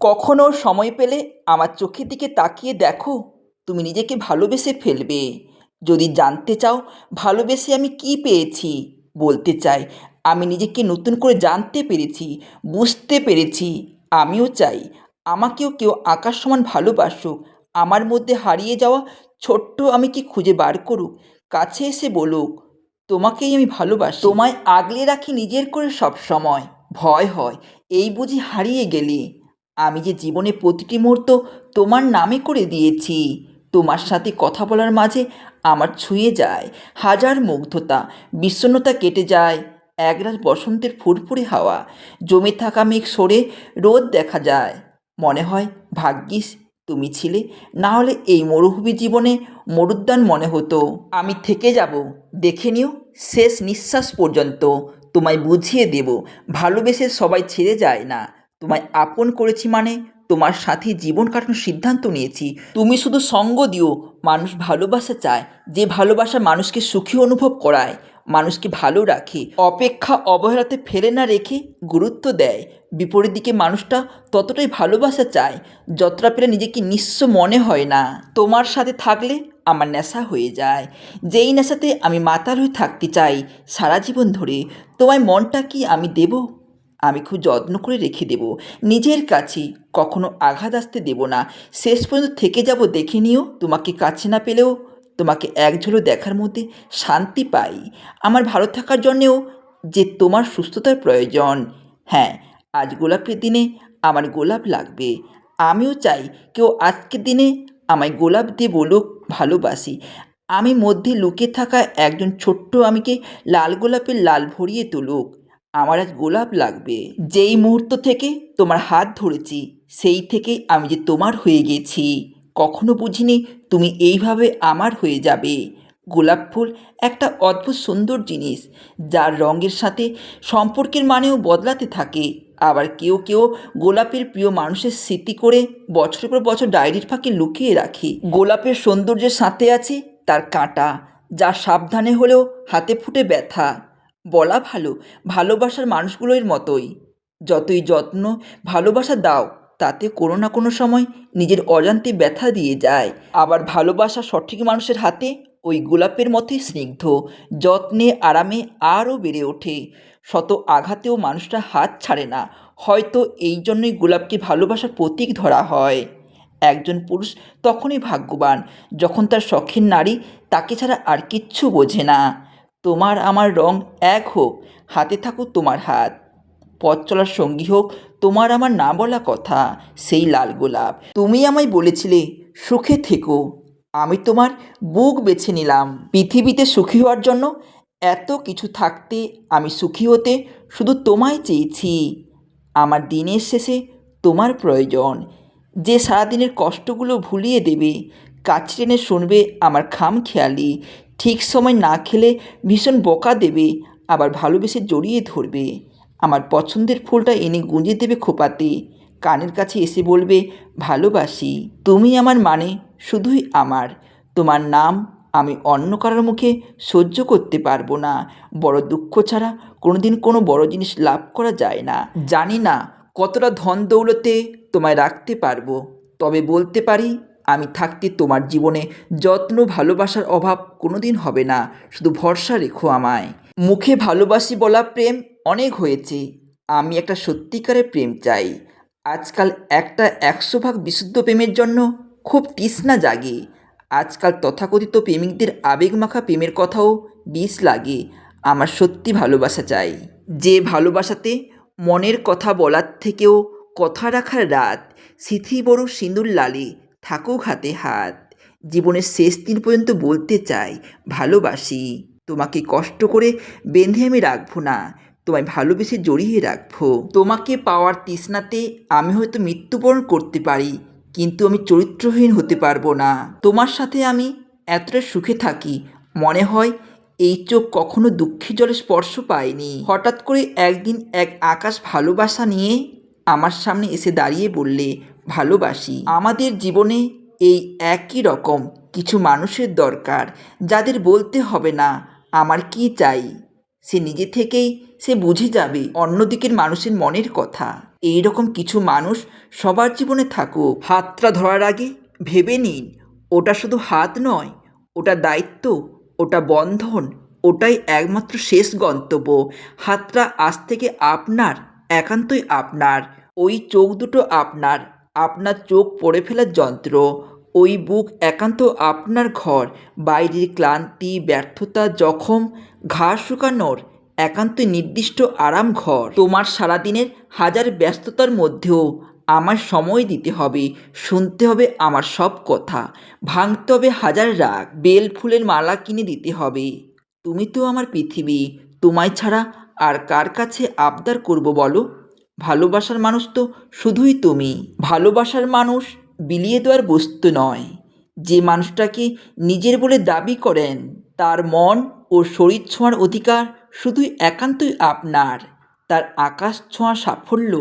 কখনো সময় পেলে আমার চোখের দিকে তাকিয়ে দেখো, তুমি নিজেকে ভালোবেসে ফেলবে। যদি জানতে চাও ভালোবেসে আমি কী পেয়েছি, বলতে চাই, আমি নিজেকে নতুন করে জানতে পেরেছি, বুঝতে পেরেছি, আমিও চাই। আমাকেও কেউ আকাশ সমান ভালোবাসুক, আমার মধ্যে হারিয়ে যাওয়া ছোট্ট আমি কি খুঁজে বার করুক, কাছে এসে বলুক, তোমাকেই আমি ভালোবাসি। তোমায় আগলে রাখি নিজের করে সব সময় ভয় হয়, এই বুঝি হারিয়ে গেলে। আমি যে জীবনে প্রতিটি মুহূর্ত তোমার নামে করে দিয়েছি, তোমার সাথে কথা বলার মাঝে আমার ছুঁয়ে যায়, হাজার মুগ্ধতা, বিষণ্ণতা কেটে যায় একরাশ বসন্তের ফুরফুরে হাওয়া, জমে থাকা মেঘ সরে রোদ দেখা যায়। মনে হয়, ভাগ্যিস, তুমি ছিলে, না হলে এই মরুভূমি জীবনে মরুদ্যান মনে হতো। আমি থেকে যাব, দেখে নিও, শেষ নিঃশ্বাস পর্যন্ত, তোমায় বুঝিয়ে দেব, ভালোবেসে সবাই ছেড়ে যায় না। তোমায় আপন করেছি মানে তোমার সাথে জীবন কাটানোর সিদ্ধান্ত নিয়েছি। তুমি শুধু সঙ্গ দিও, মানুষ ভালোবাসা চায়। যে ভালোবাসা মানুষকে সুখী অনুভব করায়, মানুষকে ভালো রাখে। অপেক্ষা অবহেলাতে ফেলে না রেখে গুরুত্ব দেয়। বিপরীত দিকে মানুষটা ততটাই ভালোবাসা চায়, যতটা পেলে নিজেকে নিঃস্ব মনে হয় না। তোমার সাথে থাকলে আমার নেশা হয়ে যায়। যেই নেশাতে আমি মাতাল হয়ে থাকতে চাই সারা জীবন ধরে, তোমায় মনটা কি আমি দেব? আমি খুব যত্ন করে রেখে দেব। নিজের কাছে কখনো আঘাত আসতে দেব না। শেষ পর্যন্ত থেকে যাব দেখে নিও, তোমাকে কাছে না পেলেও তোমাকে এক ঝলক দেখার মধ্যে শান্তি পাই। আমার ভালো থাকার জন্যেও যে তোমার সুস্থতার প্রয়োজন। হ্যাঁ আজ গোলাপের দিনে আমার গোলাপ লাগবে। আমিও চাই কেউ আজকের দিনে আমায় গোলাপ দিয়ে বলুক ভালোবাসি। আমি মধ্যে লুকে থাকা একজন ছোট্ট আমিকে লাল গোলাপের লাল ভরিয়ে তুলুক। আমার আজ গোলাপ লাগবে। যেই মুহূর্ত থেকে তোমার হাত ধরেছি, সেই থেকে আমি যে তোমার হয়ে গেছি। কখনো বুঝিনি তুমি এইভাবে আমার হয়ে যাবে। গোলাপ ফুল একটা অদ্ভুত সুন্দর জিনিস, যার রঙের সাথে সম্পর্কের মানেও বদলাতে থাকে। আবার কেউ কেউ গোলাপের প্রিয় মানুষের স্মৃতি করে বছরের পর বছর ডায়েরির ফাঁকে লুকিয়ে রাখে। গোলাপের সৌন্দর্যের সাথে আছে তার কাঁটা, যা সাবধানে হলেও হাতে ফুটে ব্যথা। বলা ভালো, ভালোবাসার মানুষগুলোর মতোই। যতই যত্ন, ভালোবাসা দাও, তাতে কোনো না কোনো সময় নিজের অজান্তে ব্যথা দিয়ে যায়। আবার ভালোবাসা সঠিক মানুষের হাতে ওই গোলাপের মতোই স্নিগ্ধ, যত্নে, আরামে আরও বেড়ে ওঠে। শত আঘাতেও মানুষটা হাত ছাড়ে না, হয়তো এই জন্যই গোলাপকে ভালোবাসার প্রতীক ধরা হয়। একজন পুরুষ তখনই ভাগ্যবান, যখন তার শখের নারী তাকে ছাড়া আর কিচ্ছু বোঝে না। তোমার আমার রং এক হোক, হাতে থাকুক তোমার হাত। পথ চলার সঙ্গী হোক, তোমার আমার না বলা কথা, সেই লাল গোলাপ। তুমি আমায় বলেছিলে, সুখে থেকো। আমি তোমার বুক বেছে নিলাম। পৃথিবীতে সুখী হওয়ার জন্য এত কিছু থাকতে আমি সুখী হতে শুধু তোমায় চেয়েছি। আমার দিনের শেষে তোমার প্রয়োজন। যে সারাদিনের কষ্টগুলো ভুলিয়ে দেবে, কাছে টেনে শুনবে আমার খাম খেয়ালি ঠিক সময় না খেলে ভীষণ বকা দেবে, আবার ভালোবেসে জড়িয়ে ধরবে। আমার পছন্দের ফুলটা এনে গুঁজে দেবে খোপাতে। কানের কাছে এসে বলবে, ভালোবাসি। তুমি আমার মানে শুধুই আমার। তোমার নাম আমি অন্য কারোর মুখে সহ্য করতে পারব না। বড় দুঃখ ছাড়া কোনোদিন কোনো বড় জিনিস লাভ করা যায় না। জানি না কতটা ধন দৌলতে তোমায় রাখতে পারব। তবে বলতে পারি আমি থাকতে তোমার জীবনে যত্ন, ভালোবাসার অভাব কোনোদিন হবে না। শুধু ভরসা রেখো আমায়। মুখে ভালোবাসি বলা প্রেম অনেক হয়েছে। আমি একটা সত্যিকারের প্রেম চাই। আজকাল একটা একশো ভাগ বিশুদ্ধ প্রেমের জন্য খুব তৃষ্ণা জাগে। আজকাল তথাকথিত প্রেমিকদের আবেগ মাখা প্রেমের কথাও বিষ লাগে। আমার সত্যি ভালোবাসা চাই। যে ভালোবাসাতে মনের কথা বলার থেকেও কথা রাখার রাত, সিথি বড় সিঁদুর লালে। থাকুক হাতে হাত। জীবনের শেষ দিন পর্যন্ত বলতে চাই, ভালোবাসি। তোমাকে কষ্ট করে বেঁধে আমি রাখব না। তোমায় ভালোবেসে জড়িয়ে রাখব। তোমাকে পাওয়ার তৃষ্ণাতে আমি হয়তো মৃত্যুবরণ করতে পারি, কিন্তু আমি চরিত্রহীন হতে পারব না। তোমার সাথে আমি এতটা সুখে থাকি। মনে হয় এই চোখ কখনো দুঃখের জলে স্পর্শ পায়নি। হঠাৎ করে একদিন এক আকাশ ভালোবাসা নিয়ে আমার সামনে এসে দাঁড়িয়ে বললে, ভালোবাসি। আমাদের জীবনে এই একই রকম কিছু মানুষের দরকার, যাদের বলতে হবে না, আমার কি চাই? সে নিজে থেকেই সে বুঝে যাবে অন্যদিকের মানুষের মনের কথা। এই রকম কিছু মানুষ সবার জীবনে থাকুক। হাতটা ধরার আগে ভেবে নিন, ওটা শুধু হাত নয়, ওটা দায়িত্ব, ওটা বন্ধন, ওটাই একমাত্র শেষ গন্তব্য। হাতটা আজ থেকে আপনার, একান্তই আপনার। ওই চোখ দুটো আপনার আপনার চোখ পড়ে ফেলার যন্ত্র, ওই বুক একান্ত আপনার ঘর, বাইরের ক্লান্তি, ব্যর্থতা, জখম, ঘা শুকানোর একান্ত নির্দিষ্ট আরাম ঘর। তোমার সারাদিনের হাজার ব্যস্ততার মধ্যেও আমার সময় দিতে হবে, শুনতে হবে আমার সব কথা, ভাঙতে হবে হাজার রাগ, বেল ফুলের মালা কিনে দিতে হবে। তুমি তো আমার পৃথিবী, তোমায় ছাড়া আর কার কাছে আবদার করব বলো? ভালোবাসার মানুষ তো শুধুই তুমি। ভালোবাসার মানুষ বিলিয়ে দেওয়ার বস্তু নয়। যে মানুষটাকে নিজের বলে দাবি করেন, তার মন ও শরীর ছোঁয়ার অধিকার শুধুই একান্তই আপনার। তার আকাশ ছোঁয়া সাফল্য,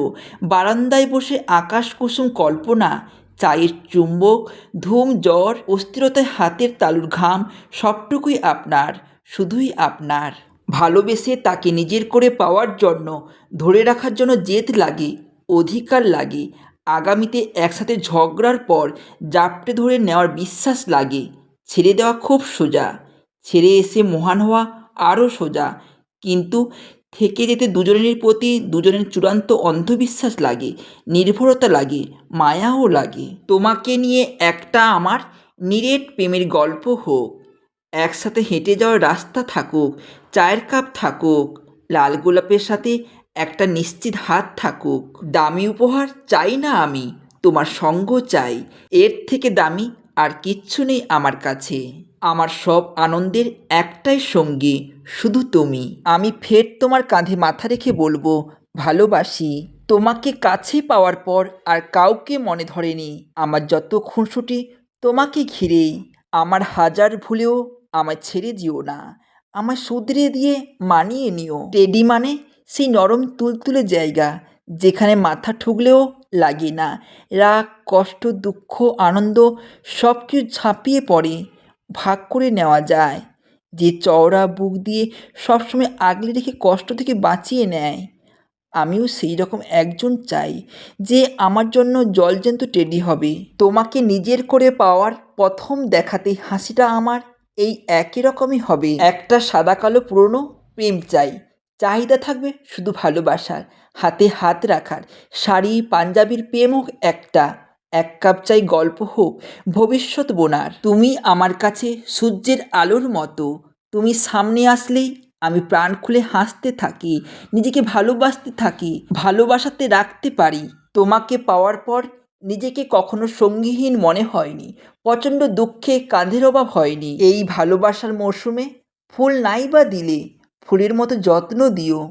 বারান্দায় বসে আকাশ কুসুম কল্পনা, চায়ের চুম্বক, ধুম জ্বর, অস্থিরতায় হাতের তালুর ঘাম সবটুকুই আপনার, শুধুই আপনার। ভালোবেসে তাকে নিজের করে পাওয়ার জন্য, ধরে রাখার জন্য জেদ লাগে, অধিকার লাগে, আগামীতে একসাথে ঝগড়ার পর জাপটে ধরে নেওয়ার বিশ্বাস লাগে। ছেড়ে দেওয়া খুব সোজা, ছেড়ে এসে মহান হওয়া আরও সোজা, কিন্তু থেকে যেতে দুজনের প্রতি দুজনের চূড়ান্ত অন্ধবিশ্বাস লাগে, নির্ভরতা লাগে, মায়াও লাগে। তোমাকে নিয়ে একটা আমার নিরেট প্রেমের গল্প হোক একসাথে হেঁটে যাওয়ার রাস্তা থাকুক, চায়ের কাপ থাকুক, লাল গোলাপের সাথে একটা নিশ্চিত হাত থাকুক। দামি উপহার চাই না আমি, তোমার সঙ্গ চাই। এর থেকে দামি আর কিচ্ছু নেই আমার কাছে। আমার সব আনন্দের একটাই সঙ্গী, শুধু তুমি। আমি ফের তোমার কাঁধে মাথা রেখে বলব, ভালোবাসি। তোমাকে কাছে পাওয়ার পর আর কাউকে মনে ধরেনি। আমার যত খুনসুটি, তোমাকে ঘিরেই। আমার হাজার ভুলেও আমায় ছেড়ে দিও না। আমায় শুধরে দিয়ে মানিয়ে নিও। টেডি মানে সেই নরম তুলতুলে জায়গা, যেখানে মাথা ঠুকলেও লাগে না। রাগ, কষ্ট, দুঃখ, আনন্দ সব কিছু ঝাঁপিয়ে পড়ে, ভাগ করে নেওয়া যায়। যে চওড়া বুক দিয়ে সবসময় আগলে রেখে কষ্ট থেকে বাঁচিয়ে নেয়, আমিও সেই রকম একজন চাই, যে আমার জন্য জলজ্যান্ত টেডি হবে। তোমাকে নিজের করে পাওয়ার প্রথম দেখাতে হাসিটা আমার এই একই রকমই হবে। একটা সাদা কালো পুরনো প্রেম চাই। চাহিদা থাকবে শুধু ভালোবাসার। হাতে হাত রাখার। শাড়ি, পাঞ্জাবির প্রেম হোক একটা। এক কাপ চাই গল্প হোক, ভবিষ্যৎ বোনার। তুমি আমার কাছে সূর্যের আলোর মতো। তুমি সামনে আসলেই আমি প্রাণ খুলে হাসতে থাকি, নিজেকে ভালোবাসতে থাকি, ভালোবাসাতে রাখতে পারি। তোমাকে পাওয়ার পর নিজেকে কখনো সঙ্গীহীন মনে হয়নি, প্রচণ্ড দুঃখে কাঁধের অভাব হয়নি। এই ভালোবাসার মরশুমে ফুল নাই বা দিলে, ফুলের মতো যত্ন দিও।